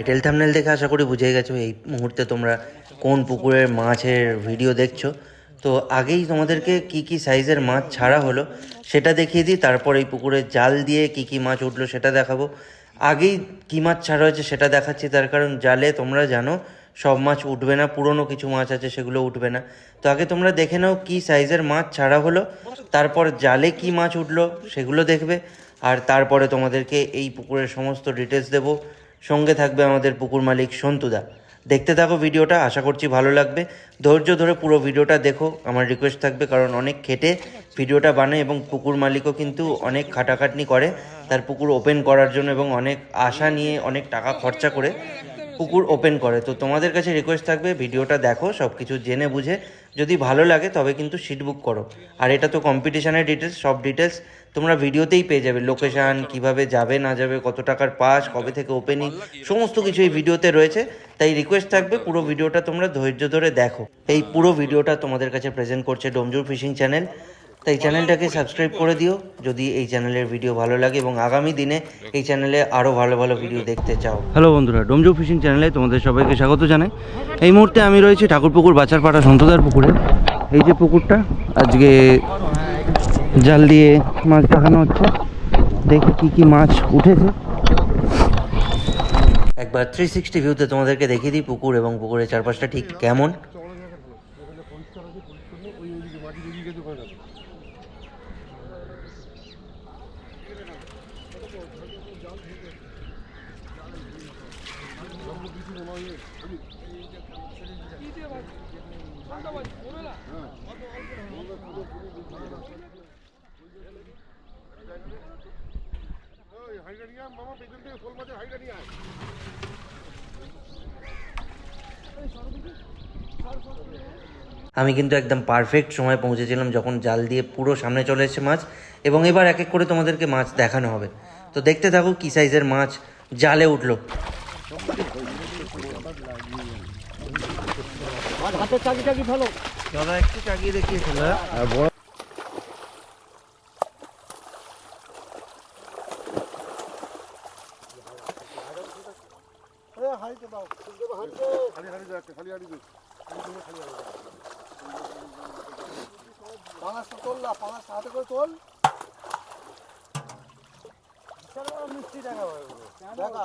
এটেল থামনেল দেখে আশা করি বুঝে গেছো, এই মুহূর্তে তোমরা কোন পুকুরের মাছের ভিডিও দেখছ। তো আগেই তোমাদেরকে কি কি সাইজের মাছ ছাড়া হলো, সেটা দেখিয়ে দিই, তারপর এই পুকুরে জাল দিয়ে কি কি মাছ উঠল সেটা দেখাবো। আগেই কি মাছ ছাড়া হয়েছে সেটা দেখাচ্ছি, তার কারণ জালে তোমরা জানো সব মাছ উঠবে না, পুরনো কিছু মাছ আছে সেগুলো উঠবে না। তো আগে তোমরা দেখে নাও কি সাইজের মাছ ছাড়া হলো, তারপর জালে কি মাছ উঠল সেগুলো দেখবে, আর তারপরে তোমাদেরকে এই পুকুরের সমস্ত ডিটেলস দেবো। সঙ্গে থাকবে আমাদের পুকুর মালিক সন্তুদা। দেখতে থাকো ভিডিওটা, আশা করছি ভালো লাগবে। ধৈর্য ধরে পুরো ভিডিওটা দেখো, আমার রিকোয়েস্ট থাকবে, কারণ অনেক খেটে ভিডিওটা বানায় এবং পুকুর মালিকও কিন্তু অনেক খাটাখাটনি করে, তার পুকুর ওপেন করার জন্য এবং অনেক আশা নিয়ে অনেক টাকা খরচা করে। পুকুর ওপেন করে। তো তোমাদের কাছে রিকোয়েস্ট থাকবে, ভিডিওটা দেখো সব কিছু জেনে বুঝে। যদি ভালো লাগে, তবে কিন্তু সিট বুক করো। আর এটা তো কম্পিটিশনের ডিটেলস সব ডিটেলস তোমরা ভিডিওতেই পেয়ে যাবে। লোকেশান কীভাবে যাবে, না যাবে, কত টাকার পাস কবে থেকে ওপেনিং সমস্ত কিছু এই ভিডিওতে রয়েছে। তাই রিকোয়েস্ট থাকবে, পুরো ভিডিওটা তোমরা ধৈর্য ধরে দেখো। এই পুরো ভিডিওটা তোমাদের কাছে প্রেজেন্ট করছে ডোমজুর ফিশিং চ্যানেল তাই চ্যানেলটাকে সাবস্ক্রাইব করে দিও, যদি এই চ্যানেলের ভিডিও ভালো লাগে এবং আগামী দিনে এই চ্যানেলে আরও ভালো ভালো ভিডিও দেখতে চাও। হ্যালো বন্ধুরা, ডোমজু ফিশিং চ্যানেলে তোমাদের সবাইকে স্বাগত জানাই। এই মুহূর্তে আমি রয়েছি ঠাকুরপুকুর, বাচারপাড়া, সন্তদার পুকুরে। এই যে পুকুরটা, আজকে জাল দিয়ে মাছ দেখানো হচ্ছে। দেখি কি কি মাছ উঠেছে। একবার থ্রি সিক্সটি ভিউতে তোমাদেরকে দেখিয়ে দিই পুকুর এবং পুকুরের চারপাশটা ঠিক কেমন। আমি কিন্তু একদম পারফেক্ট সময় পৌঁছেছিলাম যখন জাল দিয়ে পুরো সামনে চলে এসেছে মাছ এবং এবার এক এক করে তোমাদেরকে মাছ দেখানো হবে। তো দেখতে থাকো কি সাইজের মাছ জালে উঠল। দাদা একটু চাগিয়ে দেখিয়েছিল পাঁচটা তোল না পাঁচ হাতে করে তোল মিষ্টি দেখা দেখা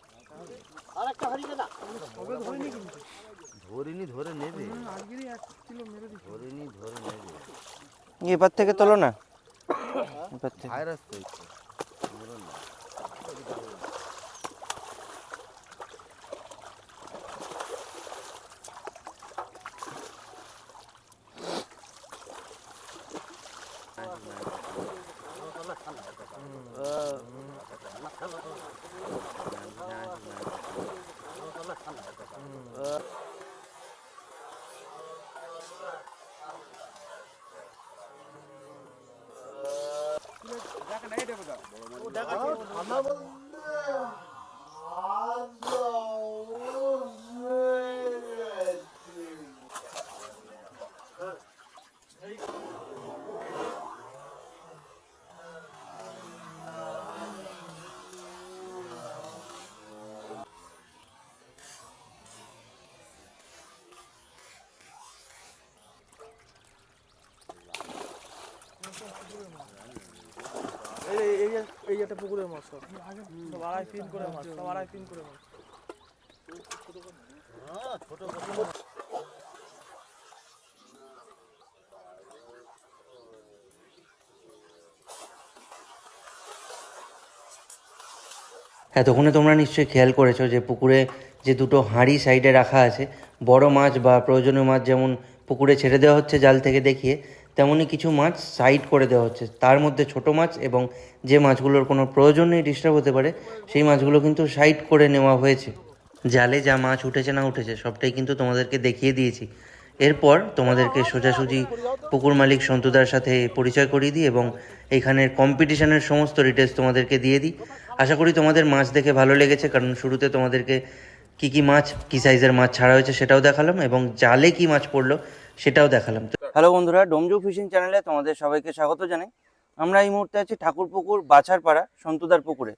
ধরিনি ধরে নেবে। ধরিনি ধরে নেবে। এবার থেকে তোলো না। এবার থেকে। ভাইরাস তো একটু। ধরো না। ঠান্ডা বলতে এই এই এই একটা পুকুরের মাছ সব। সব আড়াই তিন করে মাছ, সব আড়াই তিন করে মাছ। এতক্ষণে তোমরা নিশ্চয়ই খেয়াল করেছ যে পুকুরে যে দুটো হাঁড়ি সাইডে রাখা আছে, বড় মাছ বা প্রয়োজনীয় মাছ যেমন পুকুরে ছেড়ে দেওয়া হচ্ছে জাল থেকে দেখিয়ে তেমনই কিছু মাছ সাইড করে দেওয়া হচ্ছে। তার মধ্যে ছোট মাছ এবং যে মাছগুলোর কোনো প্রয়োজন নেই ডিস্টার্ব হতে পারে, সেই মাছগুলো কিন্তু সাইড করে নেওয়া হয়েছে। জালে যা মাছ উঠেছে না উঠেছে, সবটাই কিন্তু তোমাদেরকে দেখিয়ে দিয়েছি। এরপর তোমাদেরকে সোজাসুজি পুকুর মালিক সন্তুদার সাথে পরিচয় করিয়ে দিই এবং এইখানের কম্পিটিশনের সমস্ত ডিটেলস তোমাদেরকে দিয়ে দিই। আশা করি তোমাদের মাছ দেখে ভালো লেগেছে, কারণ শুরুতে তোমাদেরকে কি কি মাছ, কি সাইজের মাছ ছাড়া হয়েছে সেটাও দেখালাম এবং জালে কি মাছ পড়ল সেটাও দেখালাম। হ্যালো বন্ধুরা ডোমজু ফিশিং চ্যানেলে তোমাদের সবাইকে স্বাগত জানাই। আমরা এই মুহূর্তে আছি ঠাকুর পুকুর বাছারপাড়া সন্তুদার পুকুরে।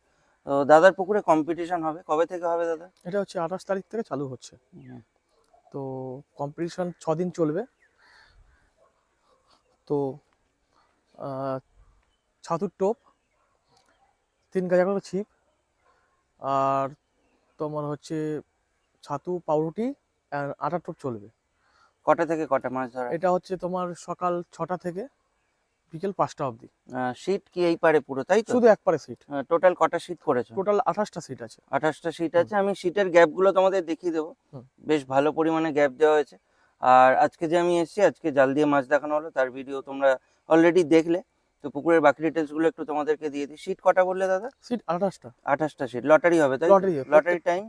তো দাদার পুকুরে কম্পিটিশন হবে। কবে থেকে হবে দাদা? এটা হচ্ছে আঠাশ তারিখ থেকে চালু হচ্ছে। তো কম্পিটিশন ছ দিন চলবে। তো ছাতুর টোপ তিন গাজা করে ছিপ আর তোমার হচ্ছে ছাতু পাউরুটি আর আটা টোপ চলবে। কটা থেকে কটা মাছ ধরা? এটা হচ্ছে তোমার সকাল ছটা থেকে বিকেল পাঁচটা অবধি। শীট কি এই পারে পুরো তাই শুধু এক পারে সিট টোটাল কটা শীট করেছ? টোটাল আঠাশটা সিট আছে। আঠাশটা সিট আছে আমি সিটের গ্যাপগুলো তোমাদের দেখিয়ে দেবো। বেশ ভালো পরিমাণে গ্যাপ দেওয়া হয়েছে। আর আজকে যে আমি এসেছি আজকে জাল দিয়ে মাছ দেখানো হলো তার ভিডিও তোমরা অলরেডি দেখলে। তো পুকুরের বাকি ডিটেলসগুলো একটু তোমাদেরকে দিয়ে দিই। সিট কটা বললে দাদা? সিট আঠাশটা। আঠাশটা সিট লটারি হবে তাই হবে, লটারি টাইম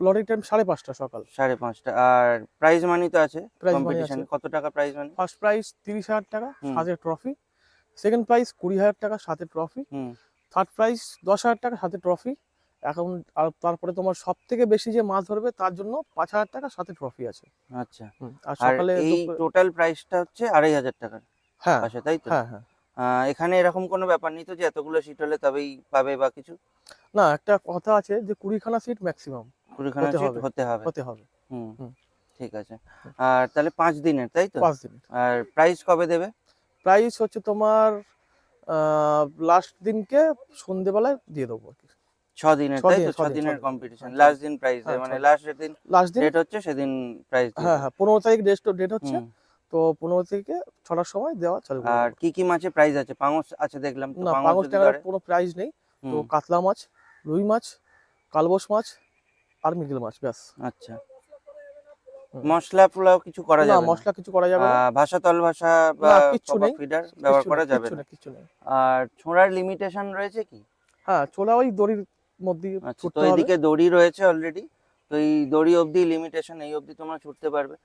লরি টাইম সাড়ে পাঁচটা সকাল। সাড়ে পাঁচটা। আর প্রাইজ মানি তো আছে কম্পিটিশন কত টাকা প্রাইজ মানি ফার্স্ট প্রাইজ তিরিশ হাজার টাকা। সাথে ট্রফি সেকেন্ড প্রাইজ কুড়ি হাজার টাকা সাথে ট্রফি থার্ড প্রাইজ দশ হাজার টাকা সাথে ট্রফি এখন আর তারপরে তোমার সব থেকে বেশি যে মাছ ধরবে তার জন্য পাঁচ হাজার টাকা সাথে ট্রফি আছে। আচ্ছা। আর সকালে এই টোটাল প্রাইসটা হচ্ছে আড়াই হাজার টাকার হ্যাঁ। পাশে তাই তো? হ্যাঁ হ্যাঁ। এখানে এরকম কোনো ব্যাপার নেই তো যে এতগুলো সিট হলে তবেই পাবে বা কিছু? না একটা কথা আছে যে কুড়িখানা সিট ম্যাক্সিমাম কুড়িখানা হতে হতে হবে। হতে হবে। হুম। ঠিক আছে। আর তাহলে পাঁচ দিনের তাই তো? পাঁচ দিন আর প্রাইস কবে দেবে? প্রাইস হচ্ছে তোমার লাস্ট দিনকে সন্ধেবেলায় দিয়ে দেবো আর কি। ছ দিনের তাই তো? ছ ছ দিন, ছ দিনের কম্পিটিশন হ্যাঁ, লাস্ট দিন। প্রাইস হ্যাঁ, মানে ছ দিন। লাস্ট দিন ডেট হচ্ছে সেদিন প্রাইস হ্যাঁ হ্যাঁ পনেরো তারিখ ডেট ডেট হচ্ছে। তো পনেরো থেকে ছটার সময় দেওয়া চালু আর কি কি মাছে প্রাইস আছে? পাঙস আছে দেখলাম না পাঙস কোনো প্রাইস নেই। তো কাতলা মাছ রুই মাছ কালবোস মাছ আর মৃগেল মাছ ব্যাস। আচ্ছা। মশলা পোলাও কিছু করা যাবে না? মশলা কিছু করা যাবে না। ভাষা তল ভাষা বা না, কিচ্ছু নেই। ফিডার ব্যবহার করা যাবে না। কিচ্ছু নেই। আর ছোঁড়ার লিমিটেশন রয়েছে কি? হ্যাঁ ছোলা ওই দড়ির মধ্যে আচ্ছা ছুটতে হবে। এদিকে দড়ি রয়েছে অলরেডি তো এই দড়ি অবধি লিমিটেশন এই অবধি তোমরা ছুটতে পারবে।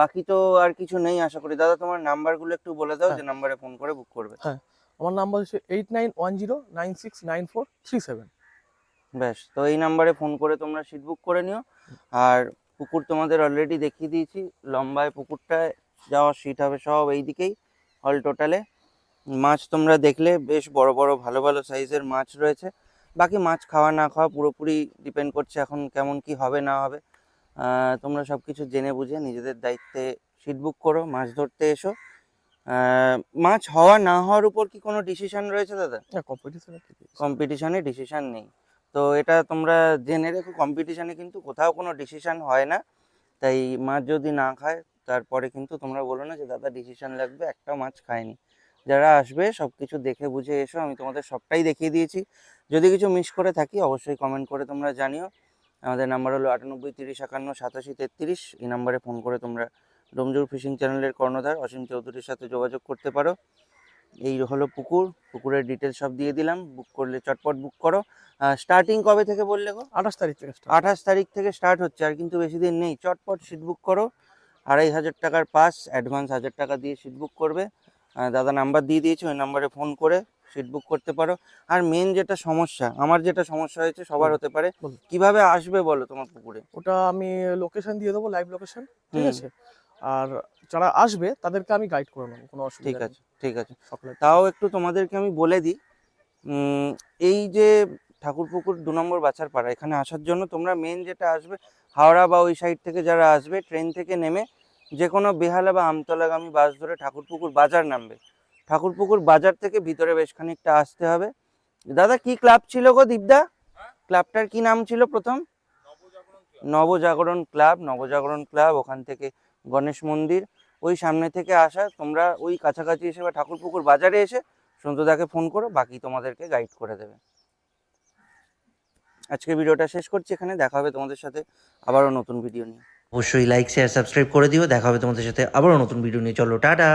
বাকি তো আর কিছু নেই আশা করি। দাদা তোমার নাম্বারগুলো একটু বলে দাও হ্যাঁ। যে নাম্বারে ফোন করে বুক করবে। হ্যাঁ আমার নাম্বার হচ্ছে eight nine one zero nine six nine four three seven ব্যাস তো এই নাম্বারে ফোন করে তোমরা সিট বুক করে নিও। আর পুকুর তোমাদের অলরেডি দেখিয়ে দিয়েছি লম্বায় পুকুরটায় যাওয়ার সিট হবে সব এই দিকেই অল টোটালে মাছ তোমরা দেখলে বেশ বড় বড় ভালো ভালো সাইজের মাছ রয়েছে। বাকি মাছ খাওয়া না খাওয়া পুরোপুরি ডিপেন্ড করছে এখন কেমন কি হবে না হবে। তোমরা সব কিছু জেনে বুঝে নিজেদের দায়িত্বে সিট বুক করো মাছ ধরতে এসো। মাছ হওয়া না হওয়ার উপর কি কোনো ডিসিশন রয়েছে দাদা? কম্পিটিশনে কম্পিটিশনে ডিসিশন নেই। তো এটা তোমরা জেনে রেখো কম্পিটিশনে কিন্তু কোথাও কোনো ডিসিশন হয় না। তাই মাছ যদি না খায়, তারপরে কিন্তু তোমরা বলো না যে, দাদা ডিসিশন লাগবে একটা মাছ খায়নি। যারা আসবে সব কিছু দেখে বুঝে এসো, আমি তোমাদের সবটাই দেখিয়ে দিয়েছি। যদি কিছু মিস করে থাকি, অবশ্যই কমেন্ট করে তোমরা জানিও। আমাদের নাম্বার হলো আটানব্বই, তিরিশ, একান্ন, সাতাশি, তেত্রিশ। এই নাম্বারে ফোন করে তোমরা ডোমজুর ফিশিং চ্যানেলের কর্ণধার অসীম চৌধুরীর সাথে যোগাযোগ করতে পারো। এই হলো পুকুর পুকুরের ডিটেলস সব দিয়ে দিলাম। বুক করলে চটপট বুক করো। স্টার্টিং কবে থেকে বললে গো? আঠাশ তারিখ থেকে আঠাশ তারিখ থেকে স্টার্ট হচ্ছে আর কিন্তু বেশি দিন নেই। চটপট সিট বুক করো। আড়াই হাজার টাকার পাস অ্যাডভান্স হাজার টাকা দিয়ে সিট বুক করবে। দাদা নাম্বার দিয়ে দিয়েছে ওই নাম্বারে ফোন করে সিট বুক করতে পারো। আর মেন যেটা সমস্যা আমার যেটা সমস্যা হয়েছে সবার হতে পারে। কীভাবে আসবে বলো তোমার পুকুরে? ওটা আমি লোকেশন দিয়ে দেবো লাইভ লোকেশন ঠিক আছে? আর যারা আসবে তাদেরকে আমি গাইড করে নেব কোনো অসুবিধা ঠিক আছে। ঠিক আছে। তাও একটু তোমাদেরকে আমি বলে দিই এই যে ঠাকুরপুকুর দু নম্বর বাছার পাড়া এখানে আসার জন্য তোমরা মেন যেটা আসবে হাওড়া বা ওই সাইড থেকে যারা আসবে ট্রেন থেকে নেমে যে কোনো বেহালা বা আমতলাগামী বাস ধরে ঠাকুরপুকুর বাজার নামবে। ঠাকুরপুকুর বাজার থেকে ভিতরে বেশ খানিকটা আসতে হবে। দাদা কি ক্লাব ছিল গো দীপদা? ক্লাবটার কি নাম ছিল প্রথম? নবজাগরণ ক্লাব নবজাগরণ ক্লাব ওখান থেকে গণেশ মন্দির ওই সামনে থেকে আসা, তোমরা ওই কাছাকাছি এসে বা ঠাকুরপুকুর বাজারে এসে সন্তুদাকে ফোন করো, বাকি তোমাদেরকে গাইড করে দেবে। আজকে ভিডিওটা শেষ করছি এখানে, দেখা হবে তোমাদের সাথে আবারও নতুন ভিডিও নিয়ে। অবশ্যই লাইক শেয়ার সাবস্ক্রাইব করে দিও, দেখা হবে তোমাদের সাথে আবারও নতুন ভিডিও নিয়ে। চলো, টাটা!